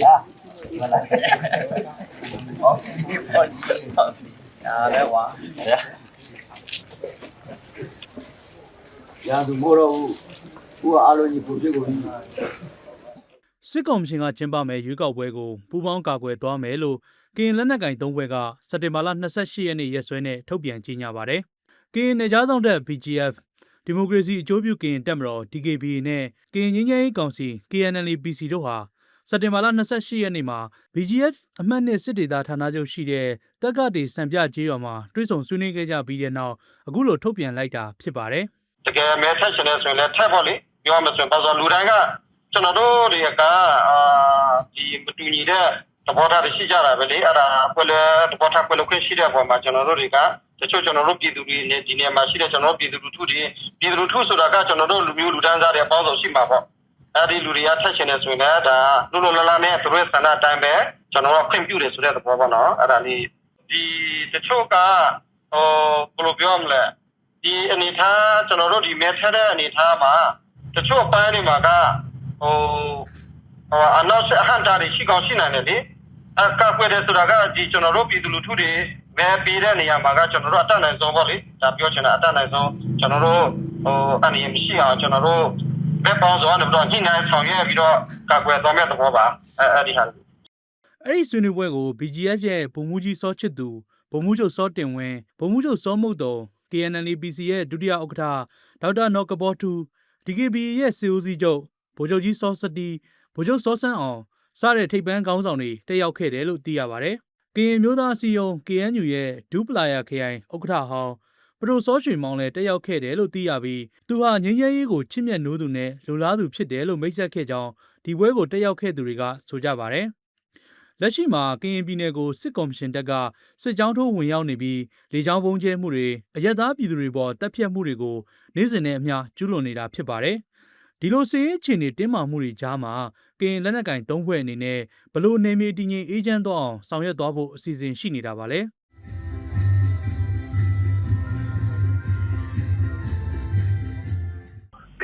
ဗျာမလားဟောစီပေါ်ကြီးဟောစီဒါပဲကွာဗျာရာသူမို့တော့ဘူးဦးကအားလုံးကြီးပုံဖြစ်ကုန်ပြီစစ်ကောင်ရှင်ကကျင်းပမယ်ရွေးကောက်ပွဲကိုပူးပေါင်းကာကွယ်သွားမယ်လို့ကရင်လက်နက်ကင်သုံးဘွဲကစက်တင်ဘာလ28ရက်နေ့ရက်စွဲနဲ့ထုတ်ပြန်ကြေညာပါတယ်။ကရင်နေကြားဆောင်တဲ့ BGF ဒီမိုကရေစီအကျိုးပြုကရင်တက်မတော် DKBA နဲ့ကရင်ငင်းငယ်ရေးကောင်စီ KNLA-PC တို့ဟာ စက်တင်ဘာလ28ရက်နေ့မှာ BGF အမှတ်နှစ်စစ်ဒေသဌာနချုပ်ရှိတဲ့တက္ကတိစံပြကျေးရွာမှာတွဲဆုံဆွေးနွေးခဲ့ကြပြီးတဲ့နောက်အခုလိုထုတ်ပြန်လိုက်တာဖြစ်ပါတယ်။တကယ်မဲထက်ရှင်နေဆိုရင်လည်းထက်ပေါ့လေပြောမှဆိုရင်ပေါ့ဆိုလူတိုင်းကကျွန်တော်တို့တွေကအာဒီမတူညီတဲ့သဘောထားတွေရှိကြတာပဲလေအဲ့ဒါကွယ်လဲသဘောထားကွယ်လို့ခွင့်ရှိတဲ့ပုံမှာကျွန်တော်တို့တွေကတချို့ကျွန်တော်တို့ပြည်သူတွေနေဒီနေရာမှာရှိတဲ့ကျွန်တော်တို့ပြည်သူလူထုတွေပြည်သူလူထုဆိုတာကကျွန်တော်တို့လူမျိုးလူတန်းစားတွေအပေါင်းစုံရှိမှာပေါ့ အဲ့ဒီလူတွေကထက်ရှင်နေဆိုရင်လည်းဒါလူလိုလလနဲ့သူတို့ဆန္ဒအတိုင်းပဲကျွန်တော်တို့ခွင့်ပြုတယ်ဆိုတဲ့သဘောပေါ့နော်အဲ့ဒါလေးဒီတချို့ကဟိုဘယ်လိုပြောမလဲဒီအနေထားကျွန်တော်တို့ဒီမဲထက်တဲ့အနေထားမှာတချို့အပိုင်းတွေမှာကဟိုဟိုအနောက်ဆက်အဟန်တာတွေရှိကောင်းရှိနိုင်တယ်လေအကကွယ်တဲ့ဆိုတာကဒီကျွန်တော်တို့ပြည်သူလူထုတွေမဲပေးတဲ့နေရာမှာကကျွန်တော်တို့အတတ်နိုင်ဆုံးပေါ့လေဒါပြောချင်တာအတတ်နိုင်ဆုံးကျွန်တော်တို့ဟိုအနေမရှိအောင်ကျွန်တော်တို့ ဘက်ပေါင်းစုံနဲ့တော့ညှိနှိုင်းဆောင်ရွက်ပြီးတော့ကကွယ်တော်မဲ့သဘောပါအဲအဲ့ဒီဟာအဲ့ဒီဆွေးနွေးပွဲကို BGF ရဲ့ဗိုလ်မှူးကြီးစောချစ်သူဗိုလ်မှူးချုပ်စောတင်ဝင်းဗိုလ်မှူးချုပ်စောမုတ်တုံ KNLA-PC ရဲ့ဒုတိယဥက္ကဋ္ဌဒေါက်တာနော်ကဘောထူ DKBA ရဲ့စီအိုစီချုပ်ဗိုလ်ချုပ်ကြီးစောစတီဗိုလ်ချုပ်စောဆန်းအောင်စတဲ့ထိပ်ပန်းခေါင်းဆောင်တွေတက်ရောက်ခဲ့တယ်လို့သိရပါတယ်။ကရင်မျိုးသားအစည်းအရုံး KNU ရဲ့ဒူပလာယာခရိုင်ဥက္ကဋ္ဌဟောင်း ပရိုစောရွှေမောင်လည်းတက်ရောက်ခဲ့တယ်လို့သိရပြီးသူဟာငင်းငယ်ရေးကိုချစ်မြတ်နိုးသူနဲ့လူလားသူဖြစ်တယ်လို့မိတ်ဆက်ခဲ့ကြောင်းဒီပွဲကိုတက်ရောက်ခဲ့သူတွေကဆိုကြပါတယ်။လက်ရှိမှာကရင်ပြည်နယ်ကိုစစ်ကော်မရှင်တပ်ကစစ်ကြောင်းထိုးဝင်ရောက်နေပြီးလေကြောင်းပုံကျဲမှုတွေအရက်သားပြည်သူတွေပေါ်တပ်ဖြတ်မှုတွေကိုနေ့စဉ်နဲ့အမျှကျူးလွန်နေတာဖြစ်ပါတယ်။ဒီလိုစီးရေးအခြေအနေတင်းမာမှုတွေကြားမှာကရင်လက်နက်ကင်သုံးဖွဲ့အနေနဲ့ဘလို့နေမီတည်ငြိမ်အေးချမ်းသွားအောင်ဆောင်ရွက်သွားဖို့အစီအစဉ်ရှိနေတာပါလေ။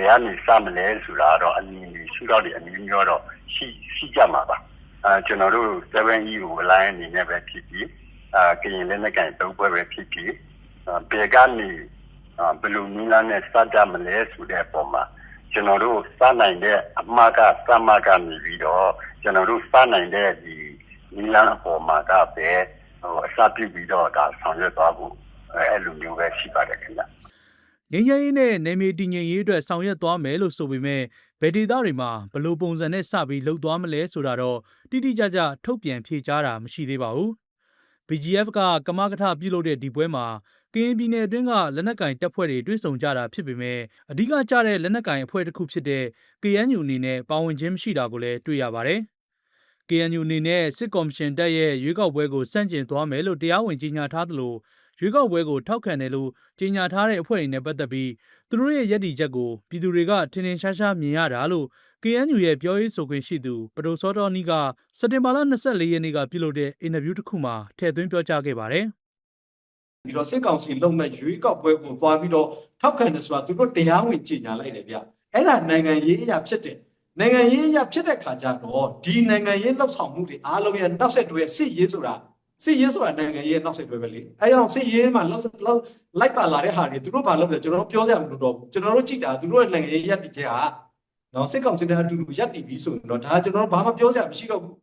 ကနေစမလဲဆိုတာတော့အမြင်ကြီးရှိတော့ဒီအမြင်မျိုးတော့ရှိရှိကြမှာပါအဲကျွန်တော်တို့ 7E ကို line အနေနဲ့ပဲဖြစ်ပြီးအာကရင်လက်နက်ကန်သုံးပွဲပဲဖြစ်ပြီးအာဘယ်ကနေအာဘယ်လိုနည်းလမ်းနဲ့စကြမလဲဆိုတဲ့အပေါ်မှာကျွန်တော်တို့စနိုင်တဲ့အမှားကစမကနေပြီးတော့ကျွန်တော်တို့စနိုင်တဲ့ဒီနည်းလမ်းအပေါ်မှာကပဲဟိုအစပြုပြီးတော့ဒါဆောင်ရွက်သွားဖို့အဲအဲ့လိုမျိုးပဲရှိပါတယ်ခင်ဗျ ငင်းရဲရေးနဲ့နေမီတည်ငြိမ်ရေးအတွက်ဆောင်ရွက်သွားမယ်လို့ဆိုပေမဲ့ဗေဒေသတွေမှာဘယ်လို့ပုံစံနဲ့စပြီးလှုပ်သွားမလဲဆိုတာတော့တိတိကျကျထုတ်ပြန်ဖြေကြားတာမရှိသေးပါဘူး။ BGF ကကမကထပြုလုပ်တဲ့ဒီပွဲမှာကရင်ပြည်နယ်အတွင်းကလက်နက်ကင်တပ်ဖွဲ့တွေတွဲဆုံကြတာဖြစ်ပေမဲ့အဓိကကျတဲ့လက်နက်ကင်အဖွဲ့တစ်ခုဖြစ်တဲ့ KNU အနေနဲ့ပါဝင်ခြင်းမရှိတာကိုလည်းတွေ့ရပါတယ်။ KNU အနေနဲ့စစ်ကော်မရှင်တပ်ရဲ့ရွေးကောက်ပွဲကိုစန့်ကျင်သွားမယ်လို့တရားဝင်ကြေညာထားသလို ရွေးကောက်ပွဲကိုထောက်ခံတယ်လို့ကြေညာထားတဲ့အဖွဲ့တွေနဲ့ပတ်သက်ပြီးသူတို့ရဲ့ရည်တည်ချက်ကိုပြည်သူတွေကထင်ထင်ရှားရှားမြင်ရတာလို့ KNU ရဲ့ပြောရေးဆိုခွင့်ရှိသူပဒိုစောတော်နီကစက်တင်ဘာလ24ရက်နေ့ကပြုလုပ်တဲ့အင်တာဗျူးတစ်ခုမှာထည့်သွင်းပြောကြားခဲ့ပါတယ်ပြီးတော့စစ်ကောင်စီလုံမဲ့ရွေးကောက်ပွဲကိုသွားပြီးတော့ထောက်ခံတယ်ဆိုတာသူတို့တရားဝင်ကြေညာလိုက်တယ်ဗျအဲ့ဒါနိုင်ငံရေးအရာဖြစ်တယ်နိုင်ငံရေးအရာဖြစ်တဲ့ခါကျတော့ဒီနိုင်ငံရေးလှုပ်ဆောင်မှုတွေအားလုံးရဲ့နောက်ဆက်တွဲစစ်ရေးဆိုတာ စစ်ရေးဆိုတာနိုင်ငံရေးရဲ့နောက်ဆက်တွဲပဲလေအဲကြောင့်စစ်ရေးမှာလောက်လောက်လိုက်ပါလာတဲ့ဟာတွေသူတို့ဘာလုပ်လဲကျွန်တော်တို့ပြောစရာမလိုတော့ဘူးကျွန်တော်တို့ကြည့်တာသူတို့ရဲ့နိုင်ငံရေးရပ်တည်ချက်ဟာနော်စစ်ကောင်စီနဲ့အတူတူရပ်တည်ပြီးဆိုရင်တော့ဒါကျွန်တော်တို့ဘာမှပြောစရာမရှိတော့ဘူး